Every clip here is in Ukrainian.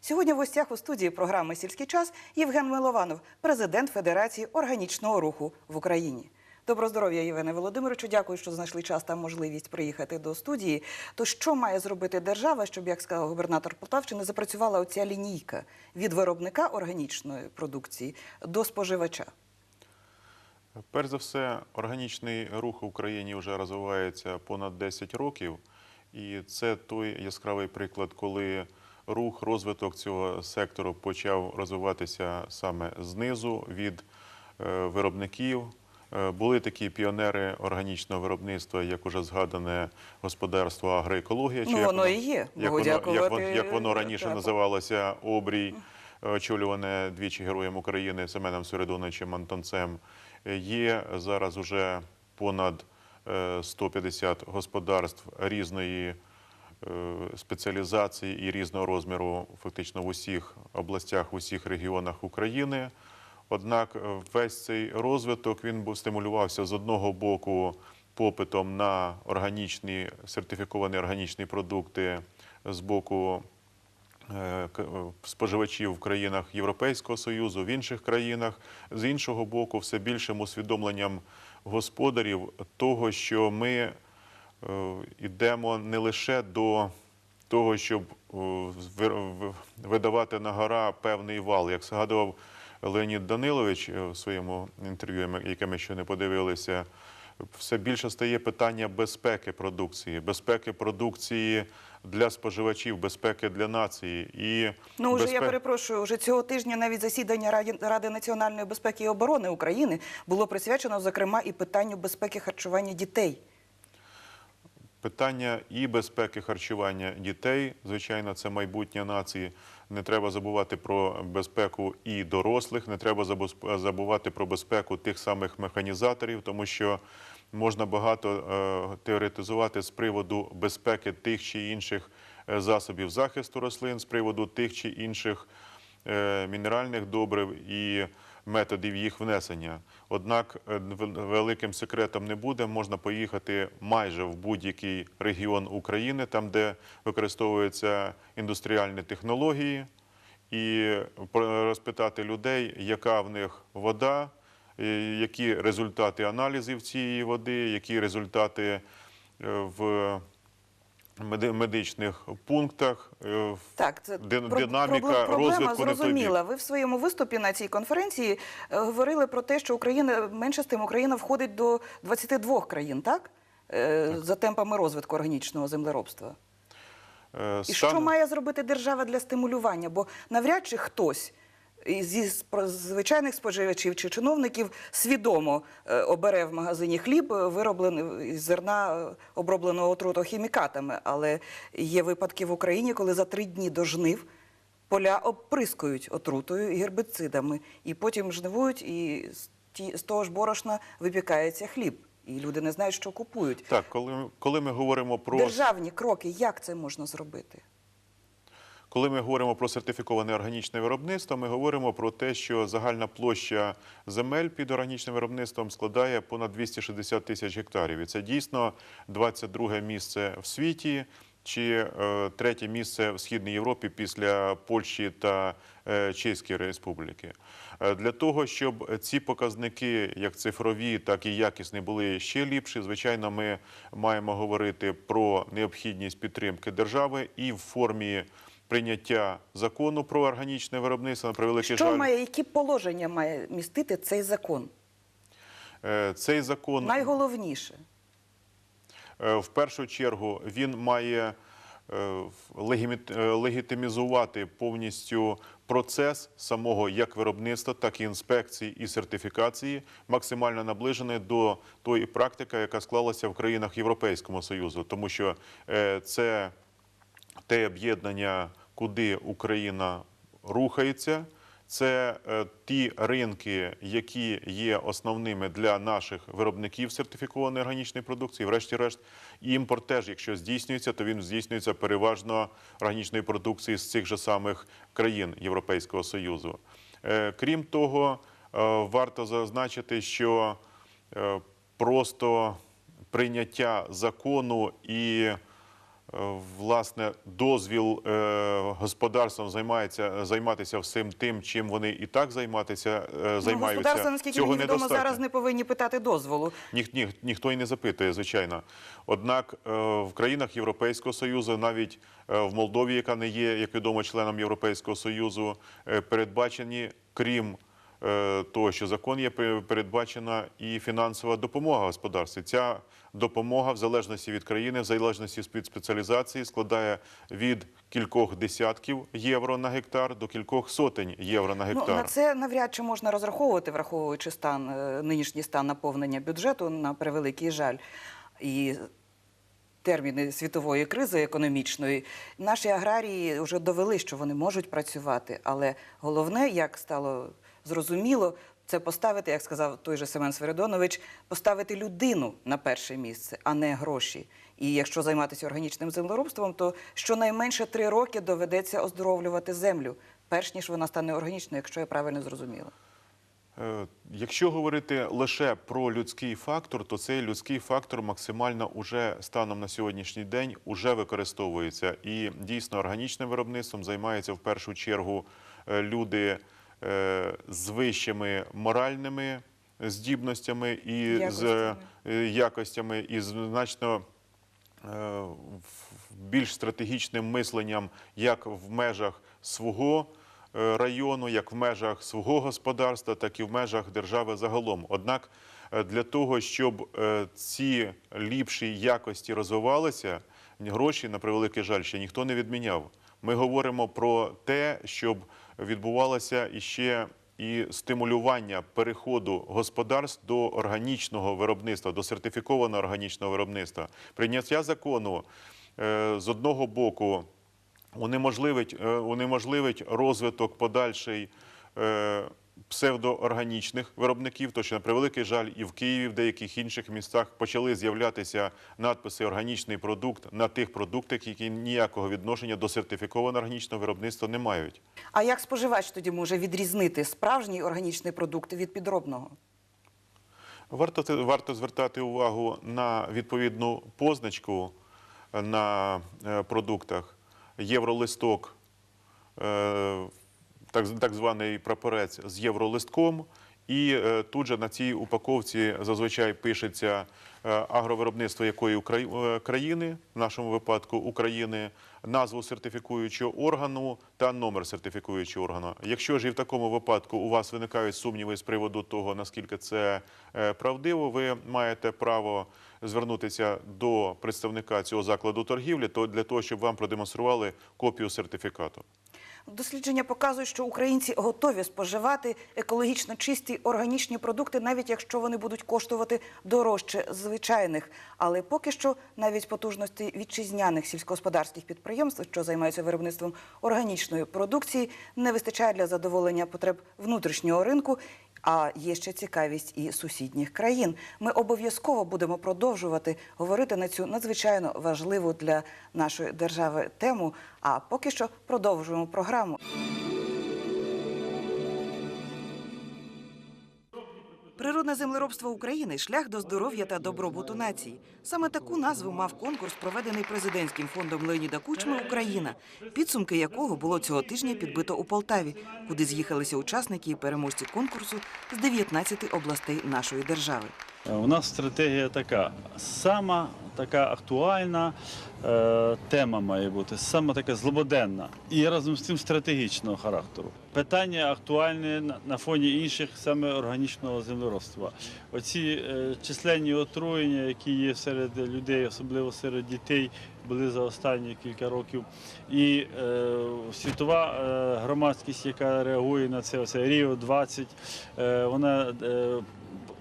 Сьогодні в гостях у студії програми Сільський час Євген Милованов, президент Федерації органічного руху в Україні. Доброго здоров'я, Євгене Володимировичу. Дякую, що знайшли час та можливість приїхати до студії. То що має зробити держава, щоб, як сказав губернатор Полтавщини, запрацювала оця лінійка від виробника органічної продукції до споживача? Перш за все, органічний рух в Україні вже розвивається понад 10 років, і це той яскравий приклад, коли рух, розвиток цього сектору почав розвиватися саме знизу від е, виробників. Е, Були такі піонери органічного виробництва, як уже згадане господарство агроекологія. Ну, як воно і є. Як воно, як, воно, як воно раніше так. називалося обрій, очолюване двічі героєм України Семеном Свиридоновичем Антонцем. Е, Є зараз уже понад е, 150 господарств різної е, спеціалізації і різного розміру, фактично в усіх областях, в усіх регіонах України. Однак е, весь цей розвиток він стимулювався з одного боку попитом на органічні сертифіковані органічні продукти з боку е, споживачів в країнах Європейського Союзу, в інших країнах, з іншого боку, все більшим усвідомленням господарів того, що ми йдемо не лише до того, щоб е, видавати на гора певний вал, як згадував Леонід Данилович е, в своєму інтерв'ю, яке ми ще не подивилися. Все більше стає питання безпеки продукції, безпеки продукції для споживачів, безпеки для нації і Ну, вже я перепрошую, вже цього тижня навіть засідання Раді, Ради національної безпеки і оборони України було присвячено, зокрема, і питанню безпеки харчування дітей. Питання і безпеки харчування дітей, звичайно, це майбутнє нації. Не треба забувати про безпеку і дорослих, не треба забувати про безпеку тих самих механізаторів, тому що можна багато е, теоретизувати з приводу безпеки тих чи інших е, засобів захисту рослин, з приводу тих чи інших е, мінеральних добрив і методів їх внесення. Однак е, великим секретом не буде. Можна поїхати майже в будь-який регіон України, там, де використовуються індустріальні технології, і розпитати людей, яка в них вода, які результати аналізів цієї води, які результати е, в медичних пунктах. е, Так, це динаміка розвитку зрозуміла. Ви в своєму виступі на цій конференції е, говорили про те, що Україна менше з тим Україна входить до 22 країн, так? Е, За темпами розвитку органічного землеробства. е, І стан- що має зробити держава для стимулювання? Бо навряд чи хтось зі звичайних споживачів чи чиновників свідомо е, обере в магазині хліб, е, вироблений із зерна е, обробленого отрутохімікатами. Але є випадки в Україні, коли за три дні до жнив поля обприскують отрутою і гербицидами, і потім жнивують, і з з того ж борошна випікається хліб. І люди не знають, що купують. Так, коли, коли ми говоримо про Державні кроки, як це можна зробити? Коли ми говоримо про сертифіковане органічне виробництво, ми говоримо про те, що загальна площа земель під органічним виробництвом складає понад 260 тисяч гектарів. І це дійсно 22 місце в світі. Чи е, третє місце в східній Європі після Польщі та е, Чеської Республіки Е, для того, щоб ці показники, як цифрові, так і якісні, були ще ліпші. Звичайно, ми маємо говорити про необхідність підтримки держави і в формі прийняття закону про органічне виробництво. На превеликий Що жаль, має, які положення має містити цей закон? е, цей закон Найголовніше. Е, В першу чергу він має е, легітимізувати повністю процес самого як виробництва, так і інспекції і сертифікації, максимально наближений до тої практики, яка склалася в країнах Європейського Союзу, тому що це те об'єднання, куди Україна рухається. Це е, ті ринки, які є основними для наших виробників сертифікованої органічної продукції. Врешті-решт, імпорт теж, якщо здійснюється, то він здійснюється переважно органічної продукції з цих же самих країн Європейського Союзу. Е, Крім того, е, варто зазначити, що просто прийняття закону і власне дозвіл е, господарством займається займатися всім тим, чим вони і так займатися е, Ну, займаються. Господарства, наскільки Цього мені відомо, зараз не повинні питати дозволу. Ніх, ніх, ніхто і не запитує, звичайно. Однак е, в країнах Європейського Союзу, навіть в Молдові, яка не є, як відомо, членом Європейського Союзу, передбачені, крім того, що закон є, пе- передбачена і фінансова допомога господарстві. Ця допомога, в залежності від країни, в залежності від спеціалізації, складає від кількох десятків євро на гектар до кількох сотень євро на Ну, гектар. на це навряд чи можна розраховувати, враховуючи стан, е, нинішній стан наповнення бюджету, на превеликий жаль. І терміни світової кризи економічної. Наші аграрії вже довели, що вони можуть працювати. Але головне, як стало зрозуміло, це поставити, як сказав той же Семен Свиридонович, поставити людину на перше місце, а не гроші. І якщо займатися органічним землеробством, то щонайменше три роки доведеться оздоровлювати землю, перш ніж вона стане органічною, якщо я правильно зрозуміла. Е, Якщо говорити лише про людський фактор, то цей людський фактор максимально уже станом на сьогоднішній день уже використовується. І дійсно органічним виробництвом займаються в першу чергу е, люди з вищими моральними здібностями і з Якостями. е, якостями, і значно е, більш стратегічним мисленням як в межах свого е, району, як в межах свого господарства, так і в межах держави загалом. Однак е, для того, щоб е, ці ліпші якості розвивалися, гроші, на превеликий жаль, ще ніхто не відміняв. Ми говоримо про те, щоб відбувалося іще і стимулювання переходу господарств до органічного виробництва, до сертифікованого органічного виробництва. Прийняття закону е, з одного боку унеможливить, е, унеможливить розвиток подальший е, псевдоорганічних виробників, то що на превеликий жаль і в Києві, в деяких інших містах почали з'являтися надписи органічний продукт на тих продуктах, які ніякого відношення до сертифікованого органічного виробництва не мають. А як споживач тоді може відрізнити справжній органічний продукт від підробного? Варто, варто звертати увагу на відповідну позначку на е, продуктах. Євролисток, е, так, так званий прапорець з євролистком. І е, тут же на цій упаковці зазвичай пишеться е, агровиробництво якої е, країни, в нашому випадку України, назву сертифікуючого органу та номер сертифікуючого органу. Якщо ж і в такому випадку у вас виникають сумніви з приводу того, наскільки це правдиво, ви маєте право звернутися до представника цього закладу торгівлі, то для того, щоб вам продемонстрували копію сертифікату. Дослідження показують, що українці готові споживати екологічно чисті органічні продукти, навіть якщо вони будуть коштувати дорожче звичайних. Але поки що навіть потужності вітчизняних сільськогосподарських підприємств, що займаються виробництвом органічної продукції, не вистачає для задоволення потреб внутрішнього ринку. А є ще цікавість і сусідніх країн. Ми обов'язково будемо продовжувати говорити на цю надзвичайно важливу для нашої держави тему. А поки що продовжуємо програму. Природне землеробство України шлях до здоров'я та добробуту нації. Саме таку назву мав конкурс, проведений президентським фондом Леоніда Кучми Україна, підсумки якого було цього тижня підбито у Полтаві, куди з'їхалися учасники і переможці конкурсу з 19 областей нашої держави. У нас стратегія така. Сама така актуальна е, тема має бути, сама така злободенна і разом з тим стратегічного характеру. Питання актуальне на фоні інших саме органічного землеробства. Оці е, численні отруєння, які є серед людей, особливо серед дітей, були за останні кілька років. І е, світова е, громадськість, яка реагує на це, оце Ріо 20, е, вона е,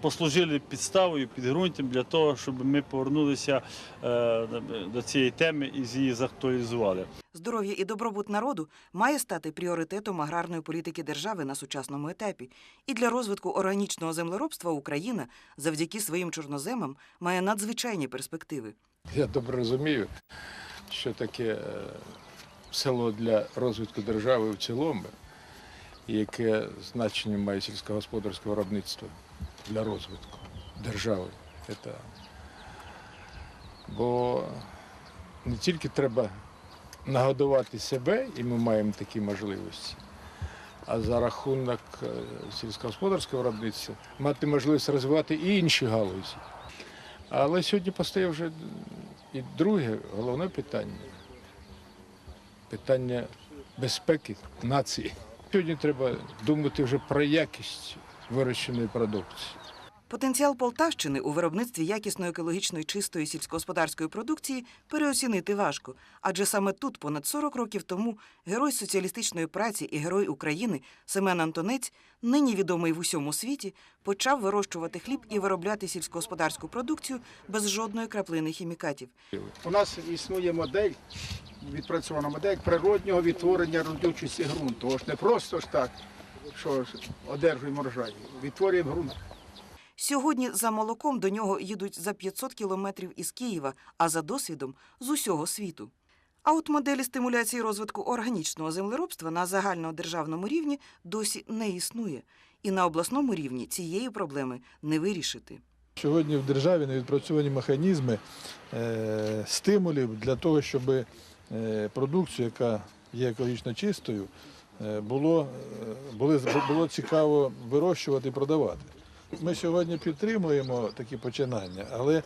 послужили підставою, підґрунтям для того, щоб ми повернулися е, до цієї теми і її заактуалізували. Здоров'я і добробут народу має стати пріоритетом аграрної політики держави на сучасному етапі. І для розвитку органічного землеробства Україна завдяки своїм чорноземам має надзвичайні перспективи. Я добре розумію, що таке е, село для розвитку держави в цілому, яке значення має сільськогосподарське виробництво для розвитку держави. Це... Бо не тільки треба нагодувати себе, і ми маємо такі можливості, а за рахунок е, сільськогосподарського виробництва мати можливість розвивати і інші галузі. Але сьогодні постає вже і друге головне питання питання безпеки нації. Сьогодні треба думати вже про якість вирощеної продукції. Потенціал Полтавщини у виробництві якісної екологічної чистої сільськогосподарської продукції переоцінити важко, адже саме тут, понад 40 років тому, герой соціалістичної праці і герой України Семен Антонець, нині відомий в усьому світі, почав вирощувати хліб і виробляти сільськогосподарську продукцію без жодної краплини хімікатів. У нас існує модель, відпрацьована модель природнього відтворення родючості ґрунту. Ось не просто ж так, що ж одержуємо врожай. Відтворюємо ґрунт. Сьогодні за молоком до нього їдуть за 500 кілометрів із Києва, а за досвідом з усього світу. А от моделі стимуляції розвитку органічного землеробства на загальнодержавному рівні досі не існує, і на обласному рівні цієї проблеми не вирішити. Сьогодні в державі не відпрацьовані механізми е, стимулів для того, щоб е, продукцію, яка є екологічно чистою, було, е, були, було цікаво вирощувати і продавати. Ми сьогодні підтримуємо такі починання, але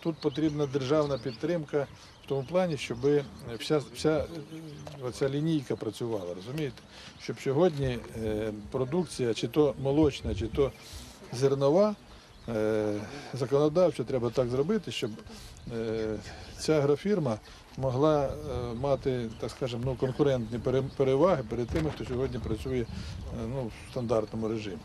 тут потрібна державна підтримка в тому плані, щоб вся, вся е, оця лінійка працювала, розумієте? Щоб сьогодні е, продукція, чи то молочна, чи то зернова, Е, законодавчо треба так зробити, щоб е, ця агрофірма могла е, мати, так скажемо, ну, конкурентні переваги перед тими, хто сьогодні працює е, ну, в стандартному режимі.